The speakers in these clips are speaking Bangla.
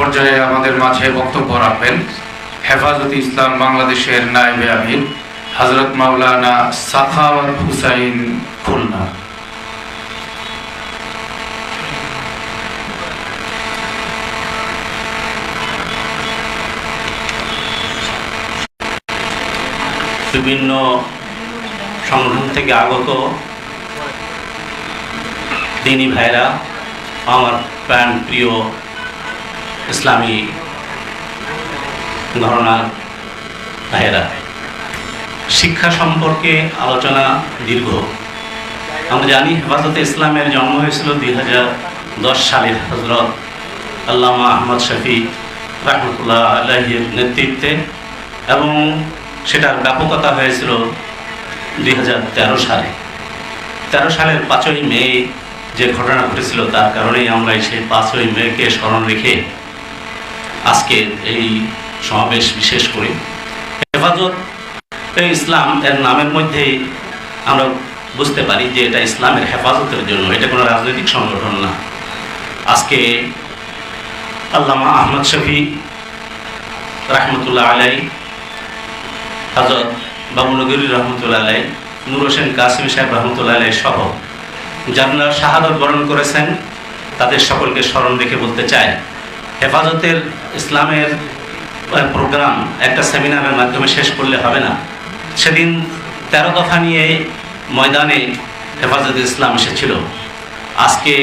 পর্যায়ে আমাদের মাঝে বক্তব্য রাখবেন। হেফাজত ইসলাম বাংলাদেশের নায়েবে আমির হজরত মাওলানা সাখাওয়াত হুসাইন খুলনা। বিভিন্ন সংগঠন থেকে আগত দিনী ভাইরা, আমার প্রাণ প্রিয় ইসলামী ঘরনার ভাইয়েরা, শিক্ষা সম্পর্কে আলোচনা দীর্ঘ। আমরা জানি হেফাজতে ইসলামের জন্ম হয়েছিল দুই হাজার দশ সালের হজরত আল্লামা আহমদ শফি রহমতুল্লাহ আল্লাহির নেতৃত্বে এবং সেটার ব্যাপকতা হয়েছিল দুই হাজার তেরো সালে। তেরো সালের পাঁচই মে যে ঘটনা ঘটেছিল, তার কারণেই আমরা সেই পাঁচই মেকে স্মরণ রেখে আজকে এই সমাবেশ বিশেষ করে। হেফাজত ইসলাম এর নামের মধ্যেই আমরা বুঝতে পারি যে এটা ইসলামের হেফাজতের জন্য, এটা কোনো রাজনৈতিক সংগঠন না। আজকে আল্লামা আহমদ শফি রহমতুল্লাহ আলাই হজরত বাবুনগরী রহমতুল্লাহ আলাই নুর হোসেন কাসিম সাহেব রহমতুল্লাহ আলাই সহ যারা শাহাদত বরণ করেছেন, তাদের সকলকে স্মরণ রেখে বলতে চাই হেফাজতের ইসলামের প্রোগ্রাম একটা সেমিনারের মাধ্যমে শেষ করলে হবে না। সেদিন তেরো দফা নিয়ে ময়দানে হেফাজত ইসলাম এসেছিল। আজকে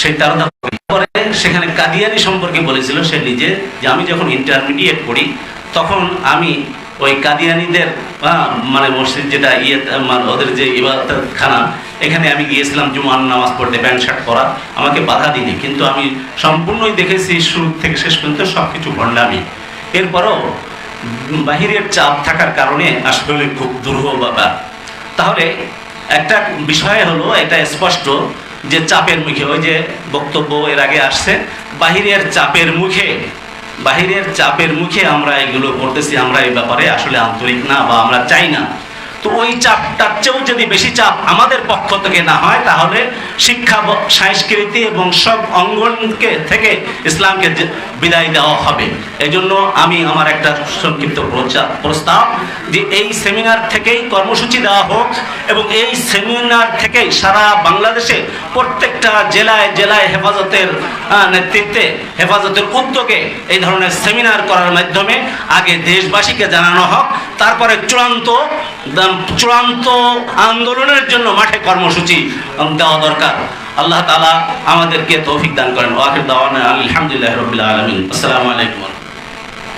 সেই তেরো দফা পরে সেখানে কাদিয়ানি সম্পর্কে বলেছিল, সে নিজে যে আমি যখন ইন্টারমিডিয়েট পড়ি, তখন আমি ওই কাদিয়ানিদের মানে মসজিদ যেটা ইয়ে মানে ওদের যে খানা এখানে আমি গিয়েছিলাম জুমার নামাজ পড়তে, প্যান্ট শার্ট পরা, আমাকে বাধা দিনি কিন্তু আমি সম্পূর্ণই দেখেছি শুরু থেকে শেষ পর্যন্ত সব কিছু ভণ্ডামি। এরপরও বাহিরের চাপ থাকার কারণে আসলে খুব দুরূহ ব্যাপার। তাহলে একটা বিষয় হলো, এটা স্পষ্ট যে চাপের মুখে, ওই যে বক্তব্য এর আগে আসছে, বাহিরের চাপের মুখে, বাহিরের চাপের মুখে আমরা এগুলো করতেছি, আমরা এই ব্যাপারে আসলে আন্তরিক না বা আমরা চাই না। তো ওই চাপটার চেয়েও যদি বেশি চাপ আমাদের পক্ষ থেকে না হয়, তাহলে শিক্ষা সংস্কৃতি এবং সব অঙ্গনকে থেকে ইসলামকে বিদায় দেওয়া হবে। এজন্য আমি আমার একটা সংক্ষিপ্ত প্রস্তাব যে এই সেমিনার থেকেই কর্মসূচি দেওয়া হোক এবং এই সেমিনার থেকেই সারা বাংলাদেশে প্রত্যেকটা জেলায় জেলায় হেফাজতের নেতৃত্বে হেফাজতের উদ্যোগে এই ধরনের সেমিনার করার মাধ্যমে আগে দেশবাসীকে জানানো হোক তারপরে চূড়ান্ত চূড়ান্ত আন্দোলনের জন্য মাঠে কর্মসূচি দেওয়া দরকার। আল্লাহ তালা আমাদেরকে তৌফিক দান করেন। ওয়াকিব দাওয়ান আলহামদুলিল্লাহ রবিল্লা আলমিন। আসসালামু আলাইকুম